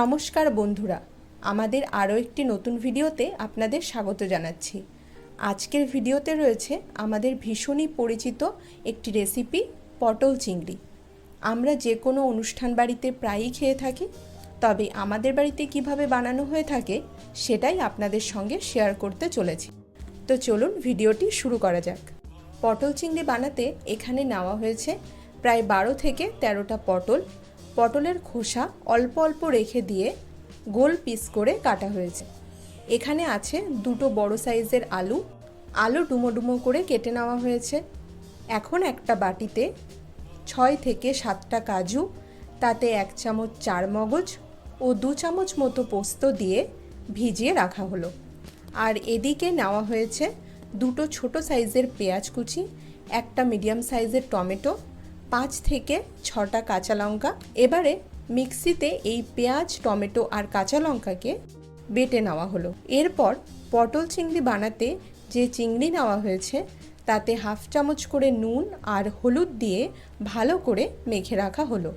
নমস্কার বন্ধুরা, আমাদের আরও একটি নতুন ভিডিওতে আপনাদের স্বাগত জানাচ্ছি। আজকের ভিডিওতে রয়েছে আমাদের ভীষণই পরিচিত একটি রেসিপি, পটল চিংড়ি। আমরা যে কোনো অনুষ্ঠান বাড়িতে প্রায়ই খেয়ে থাকি, তবে আমাদের বাড়িতে কীভাবে বানানো হয়ে থাকে সেটাই আপনাদের সঙ্গে শেয়ার করতে চলেছি। তো চলুন ভিডিওটি শুরু করা যাক। পটল চিংড়ি বানাতে এখানে নেওয়া হয়েছে প্রায় বারো থেকে তেরোটা পটল পটলের খোসা অল্প অল্প রেখে দিয়ে গোল পিস করে কাটা হয়েছে। এখানে আছে দুটো বড় সাইজের আলু। আলু ডুমো ডুমো করে কেটে নেওয়া হয়েছে। এখন একটা বাটিতে ছয় থেকে সাতটা কাজু, তাতে এক চামচ চার মগজ ও দু চামচ মতো পোস্ত দিয়ে ভিজিয়ে রাখা হলো। আর এদিকে নেওয়া হয়েছে দুটো ছোট সাইজের পেঁয়াজ কুচি, একটা মিডিয়াম সাইজের টমেটো পাঁচ থেকে ছটা কাঁচা লঙ্কা। এবারে মিক্সিতে এই পেঁয়াজ, টমেটো আর কাঁচা লঙ্কাকে বেটে নেওয়া হলো। এরপর পটল চিংড়ি বানাতে যে চিংড়ি নেওয়া হয়েছে, তাতে হাফ চামচ করে নুন আর হলুদ দিয়ে ভালো করে মেখে রাখা হলো।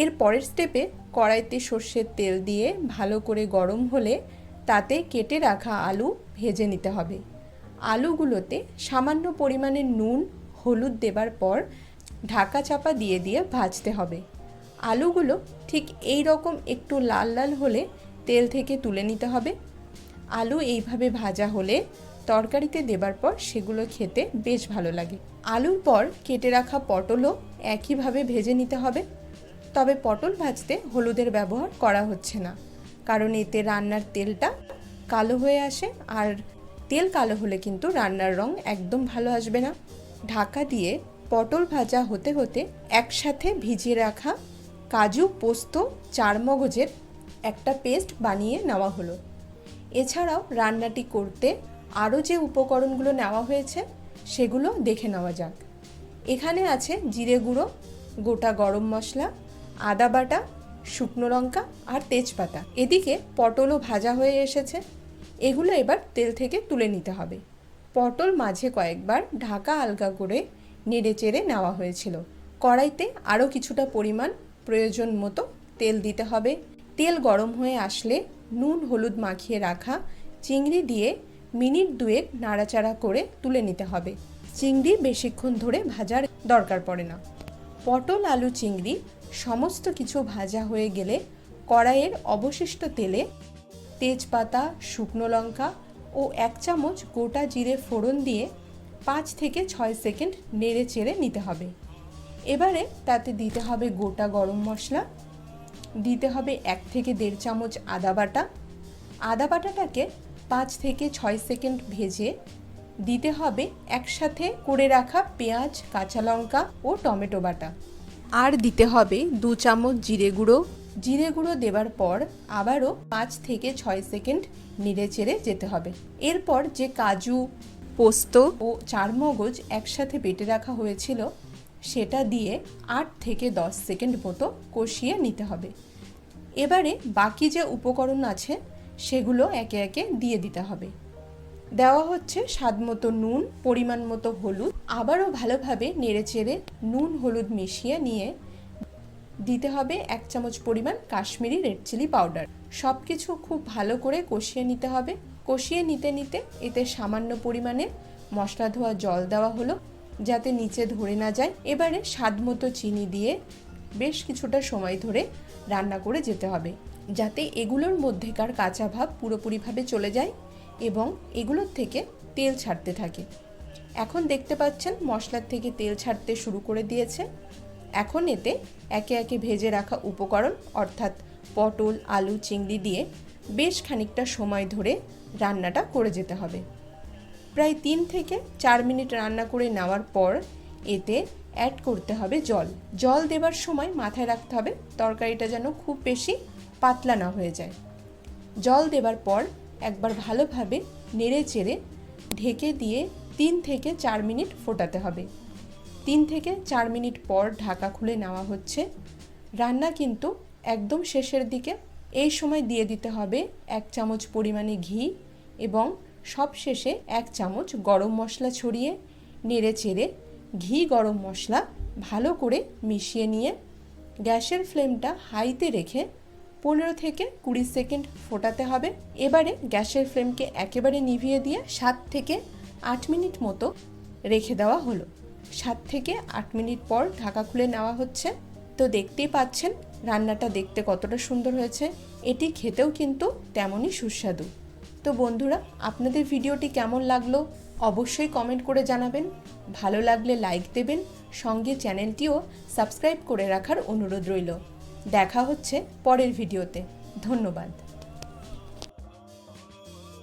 এর পরের স্টেপে কড়াইতে সর্ষের তেল দিয়ে ভালো করে গরম হলে তাতে কেটে রাখা আলু ভেজে নিতে হবে। আলুগুলোতে সামান্য পরিমাণে নুন, হলুদ দেবার পর ঢাকা চাপা দিয়ে দিয়ে ভাজতে হবে। আলুগুলো ঠিক এই রকম একটু লাল লাল হলে তেল থেকে তুলে নিতে হবে। আলু এইভাবে ভাজা হলে তরকারিতে দেবার পর সেগুলো খেতে বেশ ভালো লাগে। আলুর পর কেটে রাখা পটলও একইভাবে ভেজে নিতে হবে। তবে পটল ভাজতে হলুদের ব্যবহার করা হচ্ছে না। কারণ এতে রান্নার তেলটা কালো হয়ে আসে আর তেল কালো হলে কিন্তু রান্নার রং একদম ভালো আসবে না। ঢাকা দিয়ে পটল ভাজা হতে হতে একসাথে ভিজিয়ে রাখা কাজু, পোস্ত, চারমগজের একটা পেস্ট বানিয়ে নেওয়া হলো। এছাড়াও রান্নাটি করতে আরও যে উপকরণগুলো নেওয়া হয়েছে, সেগুলো দেখে নেওয়া যাক। এখানে আছে জিরে গুঁড়ো, গোটা গরম মশলা, আদা বাটা, শুকনো লঙ্কা আর তেজপাতা। এদিকে পটলও ভাজা হয়ে এসেছে। এগুলো এবার তেল থেকে তুলে নিতে হবে। পটল মাঝে কয়েকবার ঢাকা আলগা করে নেড়ে চেড়ে নেওয়া হয়েছিল। কড়াইতে আরও কিছুটা পরিমাণ প্রয়োজন মতো তেল দিতে হবে। তেল গরম হয়ে আসলে নুন, হলুদ মাখিয়ে রাখা চিংড়ি দিয়ে মিনিট দুয়েক নাড়াচাড়া করে তুলে নিতে হবে। চিংড়ি বেশিক্ষণ ধরে ভাজার দরকার পড়ে না। পটল, আলু, চিংড়ি সমস্ত কিছু ভাজা হয়ে গেলে কড়াইয়ের অবশিষ্ট তেলে তেজপাতা, শুকনো লঙ্কা ও এক চামচ গোটা জিরে ফোড়ন দিয়ে পাঁচ থেকে ছয় সেকেন্ড নেড়ে চেড়ে নিতে হবে। এবারে তাতে দিতে হবে গোটা গরম মশলা, দিতে হবে এক থেকে দেড় চামচ আদা বাটা। আদা বাটাটাকে পাঁচ থেকে ছয় সেকেন্ড ভেজে দিতে হবে একসাথে করে রাখা পেঁয়াজ, কাঁচা লঙ্কা ও টমেটো বাটা। আর দিতে হবে দু চামচ জিরে গুঁড়ো। জিরে গুঁড়ো দেওয়ার পর আবারও পাঁচ থেকে ছয় সেকেন্ড নেড়ে চেড়ে যেতে হবে। এরপর যে কাজু পোস্ত ও চারমগজ একসাথে বেটে রাখা হয়েছিল, সেটা দিয়ে আট থেকে দশ সেকেন্ড মতো কষিয়ে নিতে হবে। এবারে বাকি যে উপকরণ আছে, সেগুলো একে একে দিয়ে দিতে হবে। দেওয়া হচ্ছে স্বাদ মতো নুন, পরিমাণ মতো হলুদ, আবারও ভালোভাবে নেড়ে চেড়ে নুন হলুদ মিশিয়ে নিয়ে দিতে হবে এক চামচ পরিমাণ কাশ্মীরি রেড চিলি পাউডার। সব কিছু খুব ভালো করে কষিয়ে নিতে হবে। কষিয়ে নিতে নিতে এতে সামান্য পরিমাণে মশলা ধোয়া জল দেওয়া হলো, যাতে নিচে ধরে না যায়। এবারে স্বাদ মতো চিনি দিয়ে বেশ কিছুটা সময় ধরে রান্না করে যেতে হবে, যাতে এগুলোর মধ্যেকার কাঁচা ভাব পুরোপুরিভাবে চলে যায় এবং এগুলোর থেকে তেল ছাড়তে থাকে। এখন দেখতে পাচ্ছেন মশলার থেকে তেল ছাড়তে শুরু করে দিয়েছে। এখন এতে একে একে ভেজে রাখা উপকরণ, অর্থাৎ পটল, আলু, চিংড়ি দিয়ে বেশ খানিকটা সময় ধরে রান্নাটা করে যেতে হবে। প্রায় তিন থেকে চার মিনিট রান্না করে নেওয়ার পর এতে অ্যাড করতে হবে জল। জল দেবার সময় মাথায় রাখতে হবে তরকারিটা যেন খুব বেশি পাতলা না হয়ে যায়। জল দেবার পর একবার ভালোভাবে নেড়ে চেড়ে ঢেকে দিয়ে তিন থেকে চার মিনিট ফোটাতে হবে। তিন থেকে চার মিনিট পর ঢাকা খুলে নেওয়া হচ্ছে। রান্না কিন্তু একদম শেষের দিকে এই সময় দিয়ে দিতে হবে এক চামচ পরিমাণে ঘি এবং সব শেষে এক চামচ গরম মশলা ছড়িয়ে নেড়ে চেড়ে ঘি গরম মশলা ভালো করে মিশিয়ে নিয়ে গ্যাসের ফ্লেমটা হাইতে রেখে পনেরো থেকে কুড়ি সেকেন্ড ফোটাতে হবে। এবারে গ্যাসের ফ্লেমকে একেবারে নিভিয়ে দিয়ে সাত থেকে আট মিনিট মতো রেখে দেওয়া হলো। সাত থেকে আট মিনিট পর ঢাকা খুলে নেওয়া হচ্ছে। তো দেখতেই পাচ্ছেন, রান্নাটা দেখতে কতটা সুন্দর হয়েছে। এটি খেতেও কিন্তু তেমনই সুস্বাদু। তো বন্ধুরা, আপনাদের ভিডিওটি কেমন লাগল অবশ্যই কমেন্ট করে জানাবেন। ভালো লাগলে লাইক দেবেন, সঙ্গে চ্যানেলটিও সাবস্ক্রাইব করে রাখার অনুরোধ রইল। দেখা হচ্ছে পরের ভিডিওতে। ধন্যবাদ।